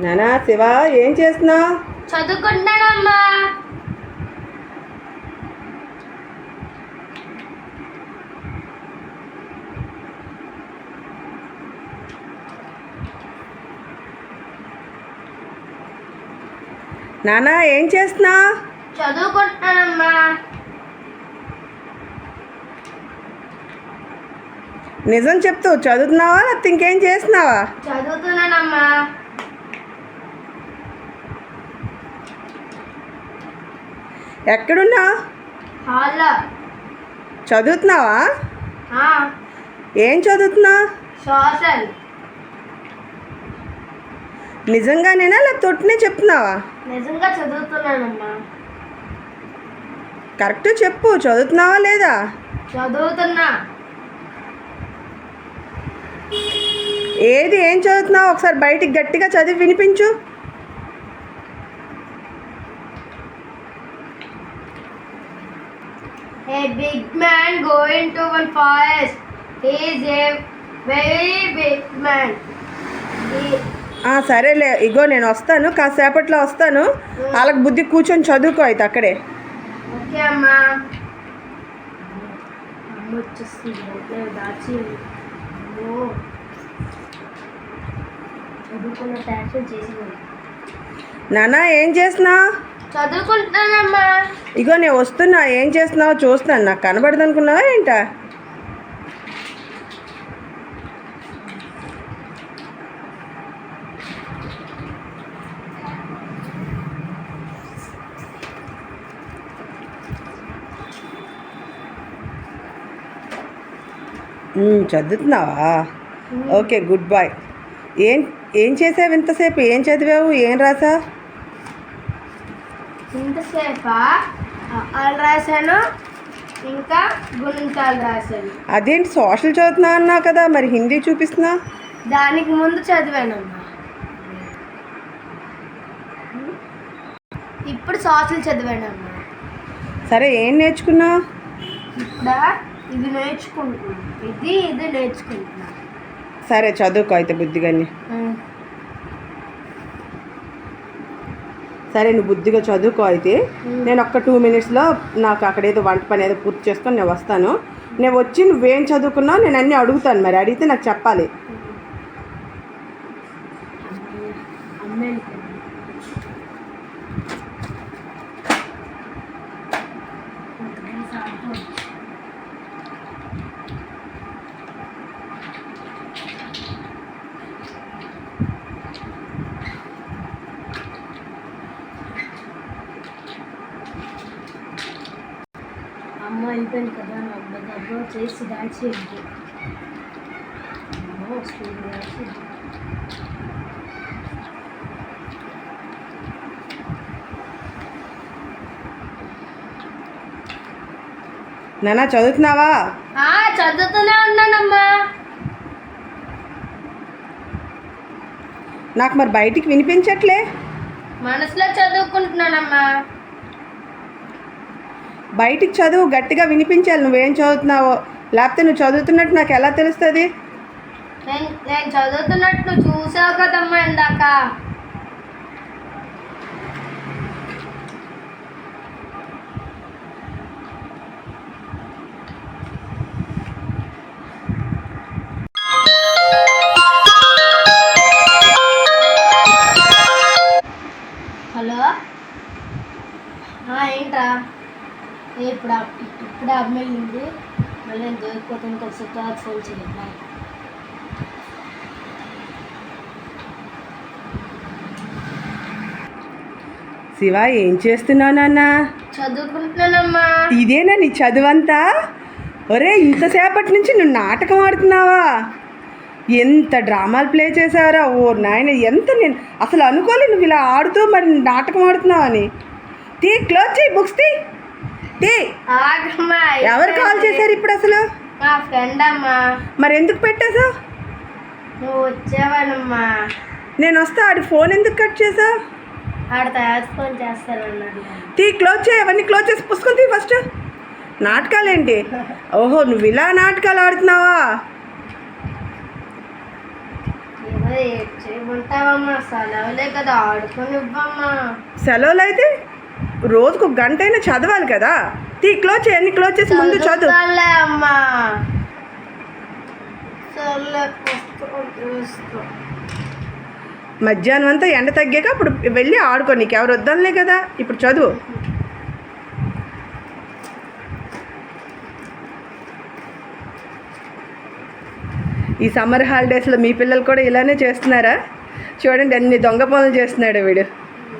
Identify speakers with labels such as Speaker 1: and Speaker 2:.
Speaker 1: నానా శివ ఏం చేస్తున్నావు?
Speaker 2: చదువుకుంటున్నానమ్మా.
Speaker 1: నానా ఏం చేస్తున్నావు?
Speaker 2: చదువుకుంటున్నానమ్మా.
Speaker 1: నిజం చెప్తూ చదువుతున్నావా లేకపోతే ఇంకేం చేస్తున్నావా?
Speaker 2: చదువుతున్నానమ్మా.
Speaker 1: ఎక్కడున్నావు
Speaker 2: హాల్లో
Speaker 1: చదువుతున్నావా? ఏం చదువుతున్నావు
Speaker 2: సోషల్.
Speaker 1: నిజంగానేనా లేకపోతే తొట్టినే చెప్తున్నావా?
Speaker 2: నిజంగా చదువుతున్నానమ్మా.
Speaker 1: కరెక్ట్ చెప్పు చదువుతున్నావా లేదా?
Speaker 2: చదువుతున్నా.
Speaker 1: ఏది ఏం చదువుతున్నావు ఒకసారి బయటికి గట్టిగా చదివి వినిపించు.
Speaker 2: A big man going to one forest. He is a very big man. He,
Speaker 1: ఆ, సరేలే ఇగో నేను వస్తాను కాసేపట్లో వస్తాను. వాళ్ళకి బుద్ధి కూర్చొని చదువుకో అయితే అక్కడే.
Speaker 2: ఓకే అమ్మా. అమ్మ వచ్చేస్తుంది లోపలే దాచి. చదువుకున్న చేసింది.
Speaker 1: నానా ఏం చేస్తున్నావు?
Speaker 2: చదువుకుంటున్నానమ్మా.
Speaker 1: ఇగో నేను వస్తున్నా. ఏం చేస్తున్నావో చూస్తాను నాకు కనబడదు అనుకున్నావా ఏంటా? చదువుతున్నావా? Okay good boy. ఏం ఏం చేసావు ఇంతసేపు? ఏం చదివావు? ఏం రాసా
Speaker 2: ఇంతసేపా వాళ్ళు రాశాను ఇంకా గుణింతాలు రాశాను.
Speaker 1: అదేంటి సోషల్ చదువుతున్నా అన్నావు కదా మరి హిందీ చూపిస్తున్నా?
Speaker 2: దానికి ముందు చదివానమ్మా. ఇప్పుడు సోషల్ చదివానమ్మా.
Speaker 1: సరే ఏం నేర్చుకున్నావు
Speaker 2: ఇప్పుడు ఇది నేర్చుకుంటున్నాను ఇది ఇది నేర్చుకుంటున్నా.
Speaker 1: సరే చదువుకో అయితే బుద్ధిగాని. సరే నువ్వు బుద్ధిగా చదువుకో అయితే. నేను ఒక్క టూ మినిట్స్లో నాకు అక్కడ ఏదో వంట పని ఏదో పూర్తి చేసుకొని నేను వస్తాను. నేను వచ్చి నువ్వేం చదువుకున్నావు నేను అన్నీ అడుగుతాను మరి. అడిగితే నాకు చెప్పాలి
Speaker 2: అమ్మాయి అమ్మ అయిపోయింది కదా నా అమ్మ దగ్గర చేసి వస్తుంది దాచేయండి
Speaker 1: నానా చదువుతున్నావా?
Speaker 2: చదువుతూనే ఉన్నానమ్మా.
Speaker 1: నాకు మరి బయటికి వినిపించట్లే.
Speaker 2: మనసులో చదువుకుంటున్నానమ్మా.
Speaker 1: బయటికి చదువు గట్టిగా వినిపించాలి. నువ్వేం చదువుతున్నావో? లేకపోతే నువ్వు చదువుతున్నట్టు నాకు ఎలా తెలుస్తుంది?
Speaker 2: నేను చదువుతున్నట్టు చూసావు కదమ్మా ఇందాక. హలో? ఏంట్రా? ఇప్పుడు ఇప్పుడే ఉంది మళ్ళీ నేను దొరికిపోతాను కొంచెం తర్వాత ఫోన్ చేయండి బాయ్.
Speaker 1: శివ ఏం చేస్తున్నావు నాన్న?
Speaker 2: చదువుకుంటున్నానమ్మా.
Speaker 1: ఇదేనా నీ చదువంతా? ఒరే ఇంతసేపటి నుంచి నువ్వు నాటకం ఆడుతున్నావా? ఎంత డ్రామాలు ప్లే చేసావురా ఓ నాయన ఎంత నేను అసలు అనుకోలే నువ్వు ఇలా ఆడుతూ మరి నాటకం ఆడుతున్నావని. తీ క్లోజ్ చేయి బుక్స్ తీ. ఎవరు కాల్ చేశారు ఇప్పుడు అసలు?
Speaker 2: మా ఫ్రెండ్ అమ్మా.
Speaker 1: మరి ఎందుకు పెట్టేశావు?
Speaker 2: నువ్వు వచ్చావనమ్మా.
Speaker 1: నేను వస్తా ఆడి ఫోన్ ఎందుకు కట్ చేసావు
Speaker 2: ఆడ తయారు ఫోన్ చేస్తానన్నాడు
Speaker 1: తీ క్లోజ్ చేయి అవన్నీ క్లోజ్ చేసి పుస్తకం తీ ఫస్ట్. నాటకాలేంటి? ఓహో నువ్వు ఇలా నాటకాలు ఆడుతున్నావా?
Speaker 2: సెలవులే కదా ఆడుకొని ఇవ్వమ్మా.
Speaker 1: సెలవులు అయితే రోజుకు ఒక గంట అయినా చదవాలి కదా? తీ క్లోజ్ అన్ని క్లోజ్ చేసి ముందు చదువు. మధ్యాహ్నం అంతా ఎండ తగ్గాక అప్పుడు వెళ్ళి ఆడుకో నీకు ఎవరు వద్దనులే కదా? ఇప్పుడు చదువు. ఈ సమ్మర్ హాలిడేస్లో మీ పిల్లలు కూడా ఇలానే చేస్తున్నారా? చూడండి అన్ని దొంగ పనులు చేస్తున్నాడు వీడు.